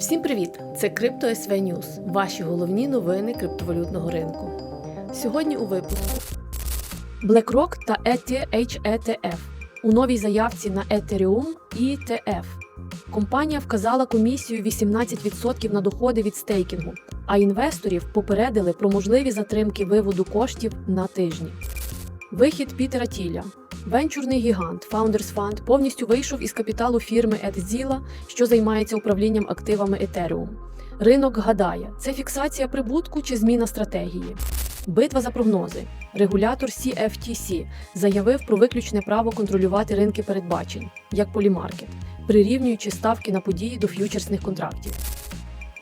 Всім привіт! Це Crypto SV News, ваші головні новини криптовалютного ринку. Сьогодні у випуску BlackRock та ETH-ETF у новій заявці на Ethereum і ETF. Компанія вказала комісію 18% на доходи від стейкінгу, а інвесторів попередили про можливі затримки виводу коштів на тижні. Вихід Пітера Тіля. Венчурний гігант Founders Fund повністю вийшов із капіталу фірми EdZilla, що займається управлінням активами Ethereum. Ринок гадає, це фіксація прибутку чи зміна стратегії. Битва за прогнози. Регулятор CFTC заявив про виключне право контролювати ринки передбачень, як полімаркет, прирівнюючи ставки на події до ф'ючерсних контрактів.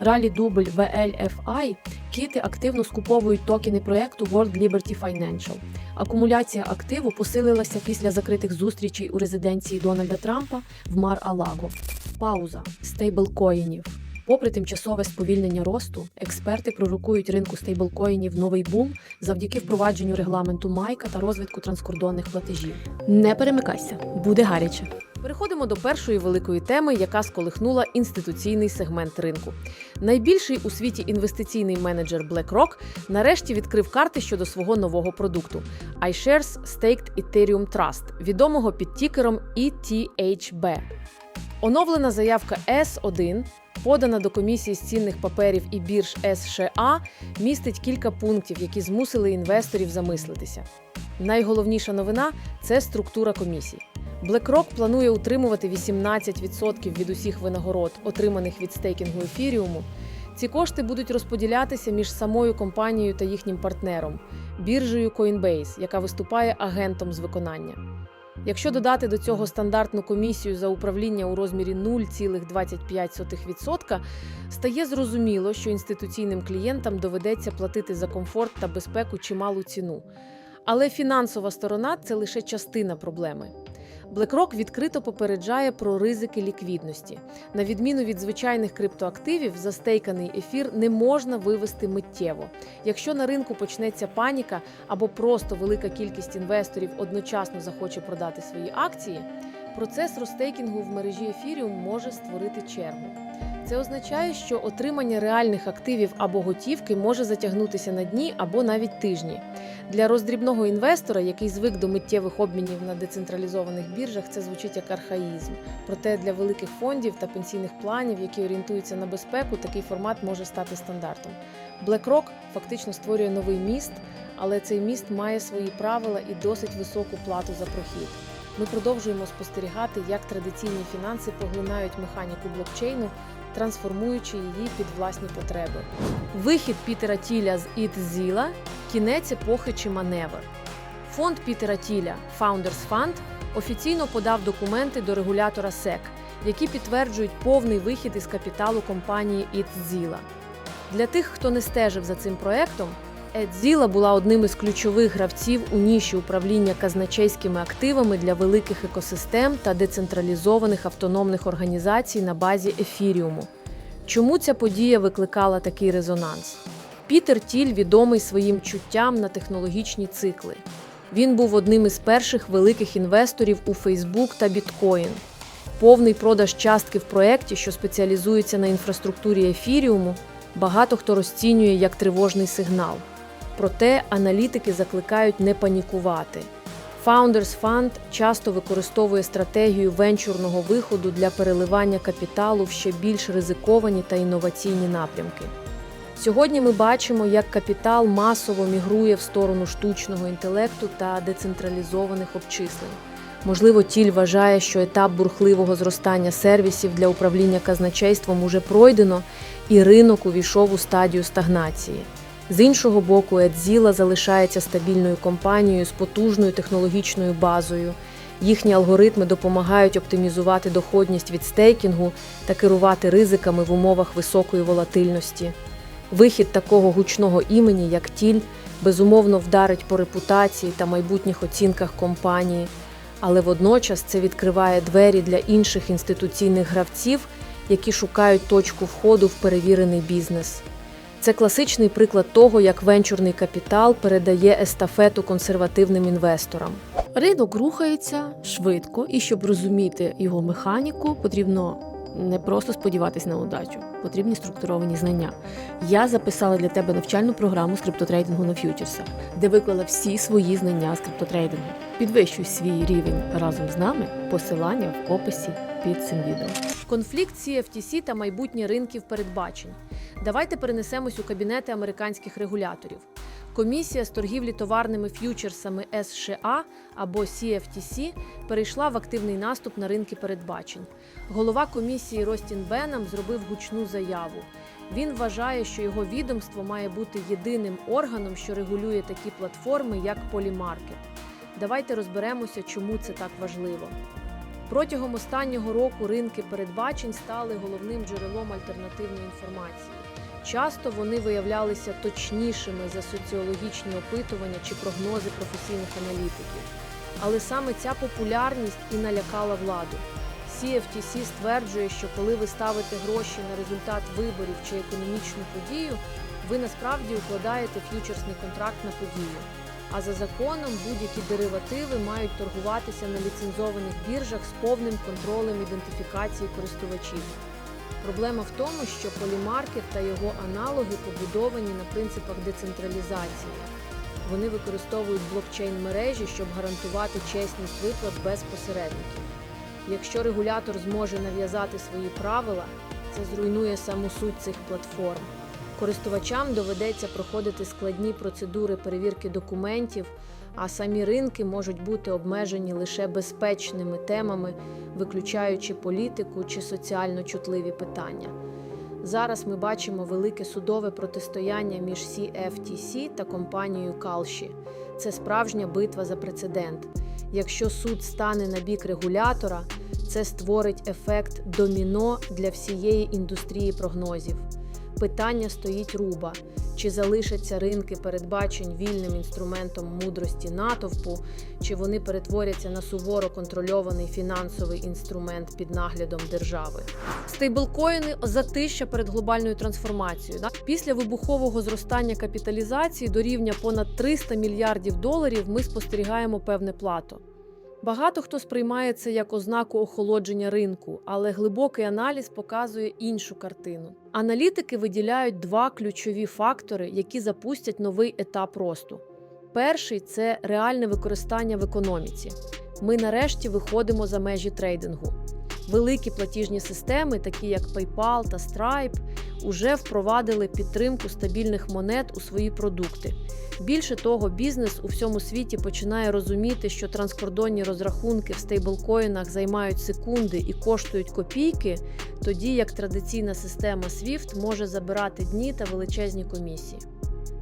Ралі дубль VLFI кіти активно скуповують токени проекту World Liberty Financial. Акумуляція активу посилилася після закритих зустрічей у резиденції Дональда Трампа в Мар-Алаго. Пауза стейблкоїнів. Попри тимчасове сповільнення росту, експерти пророкують ринку стейблкоїнів новий бум завдяки впровадженню регламенту Майка та розвитку транскордонних платежів. Не перемикайся, буде гаряче. Переходимо до першої великої теми, яка сколихнула інституційний сегмент ринку. Найбільший у світі інвестиційний менеджер BlackRock нарешті відкрив карти щодо свого нового продукту iShares Staked Ethereum Trust, відомого під тікером ETHB. Оновлена заявка S1, подана до комісії з цінних паперів і бірж США, містить кілька пунктів, які змусили інвесторів замислитися. Найголовніша новина це структура комісій. BlackRock планує утримувати 18% від усіх винагород, отриманих від стейкінгу ефіріуму. Ці кошти будуть розподілятися між самою компанією та їхнім партнером біржею Coinbase, яка виступає агентом з виконання. Якщо додати до цього стандартну комісію за управління у розмірі 0,25%, стає зрозуміло, що інституційним клієнтам доведеться платити за комфорт та безпеку чималу ціну. Але фінансова сторона це лише частина проблеми. BlackRock відкрито попереджає про ризики ліквідності. На відміну від звичайних криптоактивів, застейканий ефір не можна вивести миттєво. Якщо на ринку почнеться паніка або просто велика кількість інвесторів одночасно захоче продати свої акції, процес розстейкінгу в мережі ефіріум може створити чергу. Це означає, що отримання реальних активів або готівки може затягнутися на дні або навіть тижні. Для роздрібного інвестора, який звик до миттєвих обмінів на децентралізованих біржах, це звучить як архаїзм. Проте для великих фондів та пенсійних планів, які орієнтуються на безпеку, такий формат може стати стандартом. BlackRock фактично створює новий міст, але цей міст має свої правила і досить високу плату за прохід. Ми продовжуємо спостерігати, як традиційні фінанси поглинають механіку блокчейну, трансформуючи її під власні потреби. Вихід Пітера Тіля з ІТЗІЛа – кінець епохи чи маневр. Фонд Пітера Тіля Founders Fund офіційно подав документи до регулятора SEC, які підтверджують повний вихід із капіталу компанії ІТЗІЛа. Для тих, хто не стежив за цим проектом, ETHZilla була одним із ключових гравців у ніші управління казначейськими активами для великих екосистем та децентралізованих автономних організацій на базі ефіріуму. Чому ця подія викликала такий резонанс? Пітер Тіль відомий своїм чуттям на технологічні цикли. Він був одним із перших великих інвесторів у Facebook та біткоін. Повний продаж частки в проєкті, що спеціалізується на інфраструктурі ефіріуму, багато хто розцінює як тривожний сигнал. Проте аналітики закликають не панікувати. Founders Fund часто використовує стратегію венчурного виходу для переливання капіталу в ще більш ризиковані та інноваційні напрямки. Сьогодні ми бачимо, як капітал масово мігрує в сторону штучного інтелекту та децентралізованих обчислень. Можливо, тіль вважає, що етап бурхливого зростання сервісів для управління казначейством уже пройдено, і ринок увійшов у стадію стагнації. З іншого боку, Едзіла залишається стабільною компанією з потужною технологічною базою. Їхні алгоритми допомагають оптимізувати доходність від стейкінгу та керувати ризиками в умовах високої волатильності. Вихід такого гучного імені, як тіль, безумовно вдарить по репутації та майбутніх оцінках компанії, але водночас це відкриває двері для інших інституційних гравців, які шукають точку входу в перевірений бізнес. Це класичний приклад того, як венчурний капітал передає естафету консервативним інвесторам. Ринок рухається швидко, і щоб розуміти його механіку, потрібно не просто сподіватись на удачу, потрібні структуровані знання. Я записала для тебе навчальну програму з криптотрейдингу на ф'ючерсах, де виклала всі свої знання з криптотрейдингу. Підвищуй свій рівень разом з нами. Посилання в описі під цим відео. Конфлікт CFTC та майбутнє ринків передбачень. Давайте перенесемось у кабінети американських регуляторів. Комісія з торгівлі товарними ф'ючерсами США або CFTC перейшла в активний наступ на ринки передбачень. Голова комісії Ростін Беннам зробив гучну заяву. Він вважає, що його відомство має бути єдиним органом, що регулює такі платформи, як Polymarket. Давайте розберемося, чому це так важливо. Протягом останнього року ринки передбачень стали головним джерелом альтернативної інформації. Часто вони виявлялися точнішими за соціологічні опитування чи прогнози професійних аналітиків. Але саме ця популярність і налякала владу. CFTC стверджує, що коли ви ставите гроші на результат виборів чи економічну подію, ви насправді укладаєте ф'ючерсний контракт на подію. А за законом будь-які деривативи мають торгуватися на ліцензованих біржах з повним контролем ідентифікації користувачів. Проблема в тому, що полімаркет та його аналоги побудовані на принципах децентралізації. Вони використовують блокчейн мережі, щоб гарантувати чесність виплат без посередників. Якщо регулятор зможе нав'язати свої правила, це зруйнує саму суть цих платформ. Користувачам доведеться проходити складні процедури перевірки документів, а самі ринки можуть бути обмежені лише безпечними темами, виключаючи політику чи соціально чутливі питання. Зараз ми бачимо велике судове протистояння між CFTC та компанією Kalshi. Це справжня битва за прецедент. Якщо суд стане на бік регулятора, це створить ефект доміно для всієї індустрії прогнозів. Питання стоїть руба: чи залишаться ринки передбачень вільним інструментом мудрості натовпу, чи вони перетворяться на суворо контрольований фінансовий інструмент під наглядом держави. Стейблкоїни затища перед глобальною трансформацією. Після вибухового зростання капіталізації до рівня понад 300 мільярдів доларів ми спостерігаємо певне плато. Багато хто сприймає це як ознаку охолодження ринку, але глибокий аналіз показує іншу картину. Аналітики виділяють два ключові фактори, які запустять новий етап росту. Перший це реальне використання в економіці. Ми нарешті виходимо за межі трейдингу. Великі платіжні системи, такі як PayPal та Stripe, уже впровадили підтримку стабільних монет у свої продукти. Більше того, бізнес у всьому світі починає розуміти, що транскордонні розрахунки в стейблкоїнах займають секунди і коштують копійки, тоді як традиційна система SWIFT може забирати дні та величезні комісії.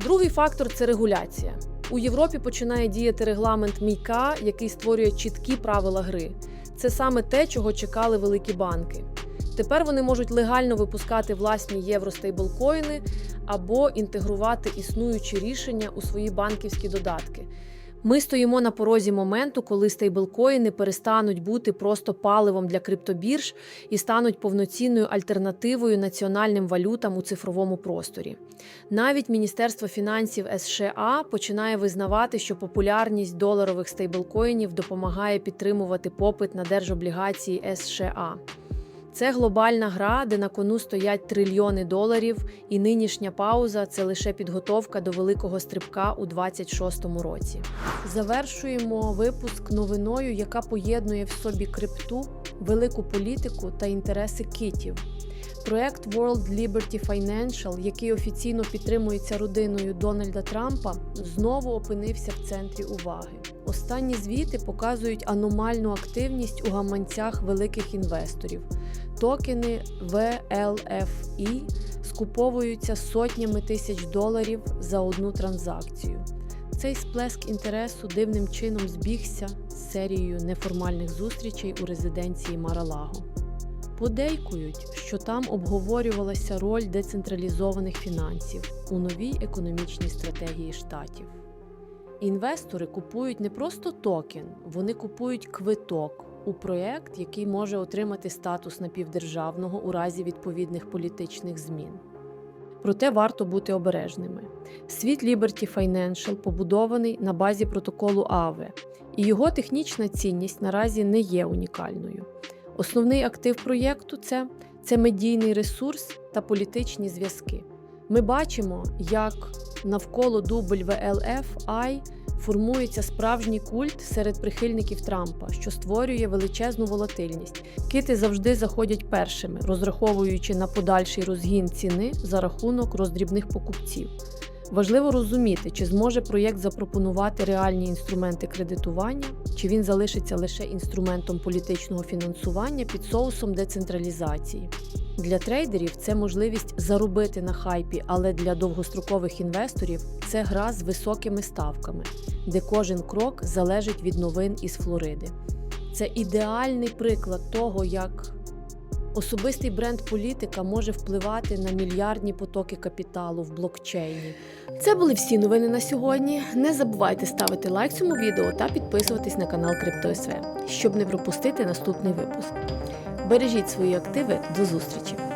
Другий фактор це регуляція. У Європі починає діяти регламент Мійка, який створює чіткі правила гри. Це саме те, чого чекали великі банки. Тепер вони можуть легально випускати власні євростейблкоїни або інтегрувати існуючі рішення у свої банківські додатки. Ми стоїмо на порозі моменту, коли стейблкоїни перестануть бути просто паливом для криптобірж і стануть повноцінною альтернативою національним валютам у цифровому просторі. Навіть Міністерство фінансів США починає визнавати, що популярність доларових стейблкоїнів допомагає підтримувати попит на держоблігації США. Це глобальна гра, де на кону стоять трильйони доларів, і нинішня пауза це лише підготовка до великого стрибка у 26-му році. Завершуємо випуск новиною, яка поєднує в собі крипту, велику політику та інтереси китів. Проект World Liberty Financial, який офіційно підтримується родиною Дональда Трампа, знову опинився в центрі уваги. Останні звіти показують аномальну активність у гаманцях великих інвесторів. Токени VLFI скуповуються сотнями тисяч доларів за одну транзакцію. Цей сплеск інтересу дивним чином збігся з серією неформальних зустрічей у резиденції Маралаго. Подейкують, що там обговорювалася роль децентралізованих фінансів у новій економічній стратегії штатів. Інвестори купують не просто токен, вони купують квиток у проєкт, який може отримати статус напівдержавного у разі відповідних політичних змін. Проте варто бути обережними. Світ Liberty Financial побудований на базі протоколу АВЕ, і його технічна цінність наразі не є унікальною. Основний актив проєкту це, це медійний ресурс та політичні зв'язки. Ми бачимо, як навколо WLF-I формується справжній культ серед прихильників Трампа, що створює величезну волатильність. Кити завжди заходять першими, розраховуючи на подальший розгін ціни за рахунок роздрібних покупців. Важливо розуміти, чи зможе проєкт запропонувати реальні інструменти кредитування, чи він залишиться лише інструментом політичного фінансування під соусом децентралізації. Для трейдерів це можливість заробити на хайпі, але для довгострокових інвесторів це гра з високими ставками, де кожен крок залежить від новин із Флориди. Це ідеальний приклад того, як особистий бренд політика може впливати на мільярдні потоки капіталу в блокчейні. Це були всі новини на сьогодні. Не забувайте ставити лайк цьому відео та підписуватись на канал КриптоСВ, щоб не пропустити наступний випуск. Бережіть свої активи. До зустрічі!